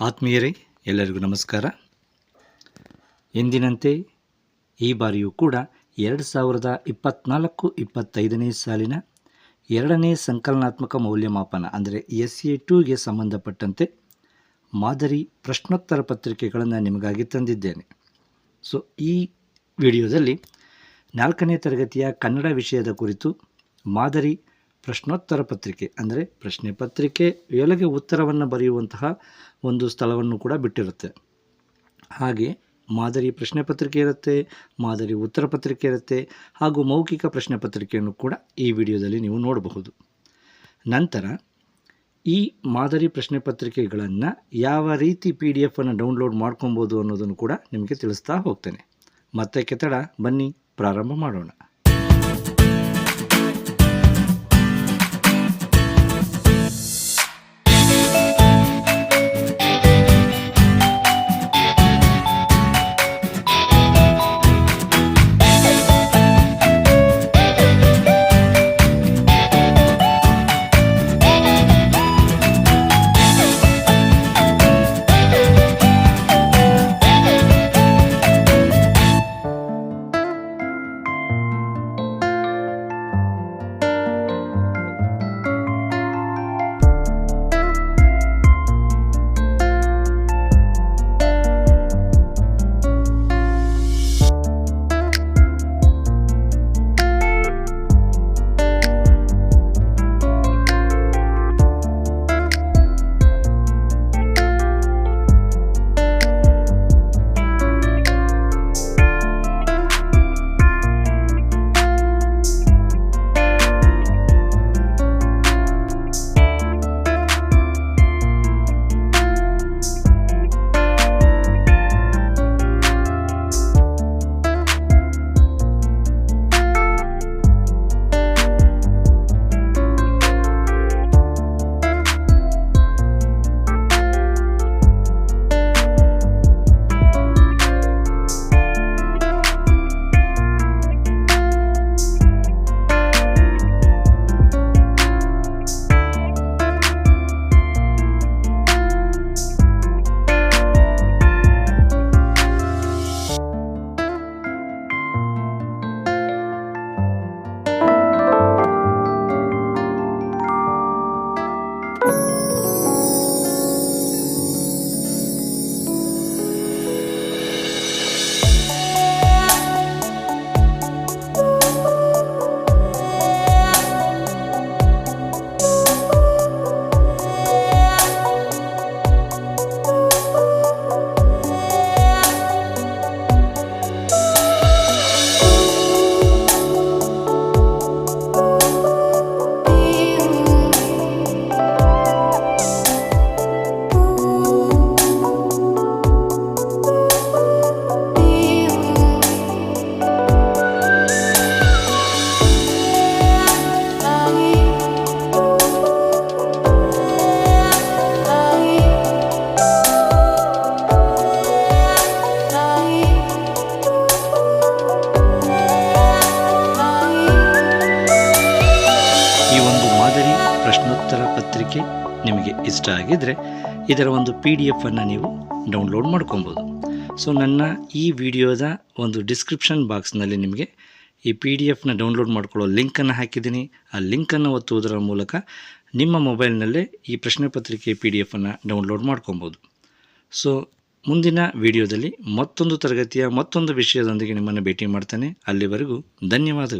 ಆತ್ಮೀಯರೇ, ಎಲ್ಲರಿಗೂ ನಮಸ್ಕಾರ. ಎಂದಿನಂತೆ ಈ ಬಾರಿಯೂ ಕೂಡ ಎರಡು ಸಾವಿರದ ಇಪ್ಪತ್ತ್ನಾಲ್ಕು ಇಪ್ಪತ್ತೈದನೇ ಸಾಲಿನ ಎರಡನೇ ಸಂಕಲನಾತ್ಮಕ ಮೌಲ್ಯಮಾಪನ, ಅಂದರೆ ಎಸ್ ಎ ಟೂಗೆ ಸಂಬಂಧಪಟ್ಟಂತೆ ಮಾದರಿ ಪ್ರಶ್ನೋತ್ತರ ಪತ್ರಿಕೆಗಳನ್ನು ನಿಮಗಾಗಿ ತಂದಿದ್ದೇನೆ. ಸೊ ಈ ವಿಡಿಯೋದಲ್ಲಿ ನಾಲ್ಕನೇ ತರಗತಿಯ ಕನ್ನಡ ವಿಷಯದ ಕುರಿತು ಮಾದರಿ ಪ್ರಶ್ನೋತ್ತರ ಪತ್ರಿಕೆ, ಅಂದರೆ ಪ್ರಶ್ನೆ ಪತ್ರಿಕೆ ಎಲೆಗೆ ಉತ್ತರವನ್ನು ಬರೆಯುವಂತಹ ಒಂದು ಸ್ಥಳವನ್ನು ಕೂಡ ಬಿಟ್ಟಿರುತ್ತೆ. ಹಾಗೆ ಮಾದರಿ ಪ್ರಶ್ನೆ ಪತ್ರಿಕೆ ಇರುತ್ತೆ, ಮಾದರಿ ಉತ್ತರ ಪತ್ರಿಕೆ ಇರುತ್ತೆ, ಹಾಗೂ ಮೌಖಿಕ ಪ್ರಶ್ನೆ ಪತ್ರಿಕೆಯನ್ನು ಕೂಡ ಈ ವಿಡಿಯೋದಲ್ಲಿ ನೀವು ನೋಡಬಹುದು. ನಂತರ ಈ ಮಾದರಿ ಪ್ರಶ್ನೆ ಪತ್ರಿಕೆಗಳನ್ನು ಯಾವ ರೀತಿ ಪಿ ಡಿ ಎಫನ್ನು ಡೌನ್ಲೋಡ್ ಮಾಡ್ಕೊಬೋದು ಅನ್ನೋದನ್ನು ಕೂಡ ನಿಮಗೆ ತಿಳಿಸ್ತಾ ಹೋಗ್ತೇನೆ. ಮತ್ತೆ ಕೆತ್ತಡ, ಬನ್ನಿ, ಪ್ರಾರಂಭ ಮಾಡೋಣ. ಪ್ರಶ್ನೋತ್ತರ ಪತ್ರಿಕೆ ನಿಮಗೆ ಇಷ್ಟ ಆಗಿದ್ದರೆ ಇದರ ಒಂದು ಪಿ ಡಿ ಎಫನ್ನು ನೀವು ಡೌನ್ಲೋಡ್ ಮಾಡ್ಕೊಬೋದು. ಸೊ ನನ್ನ ಈ ವಿಡಿಯೋದ ಒಂದು ಡಿಸ್ಕ್ರಿಪ್ಷನ್ ಬಾಕ್ಸ್ನಲ್ಲಿ ನಿಮಗೆ ಈ ಪಿ ಡಿ ಎಫ್ನ ಡೌನ್ಲೋಡ್ ಮಾಡ್ಕೊಳ್ಳೋ ಲಿಂಕನ್ನು ಹಾಕಿದ್ದೀನಿ. ಆ ಲಿಂಕನ್ನು ಒತ್ತುವುದರ ಮೂಲಕ ನಿಮ್ಮ ಮೊಬೈಲ್ನಲ್ಲೇ ಈ ಪ್ರಶ್ನೆ ಪತ್ರಿಕೆ ಪಿ ಡಿ ಎಫನ್ನು ಡೌನ್ಲೋಡ್ ಮಾಡ್ಕೊಬೋದು. ಸೊ ಮುಂದಿನ ವಿಡಿಯೋದಲ್ಲಿ ಮತ್ತೊಂದು ತರಗತಿಯ ಮತ್ತೊಂದು ವಿಷಯದೊಂದಿಗೆ ನಿಮ್ಮನ್ನು ಭೇಟಿ ಮಾಡ್ತಾನೆ. ಅಲ್ಲಿವರೆಗೂ ಧನ್ಯವಾದಗಳು.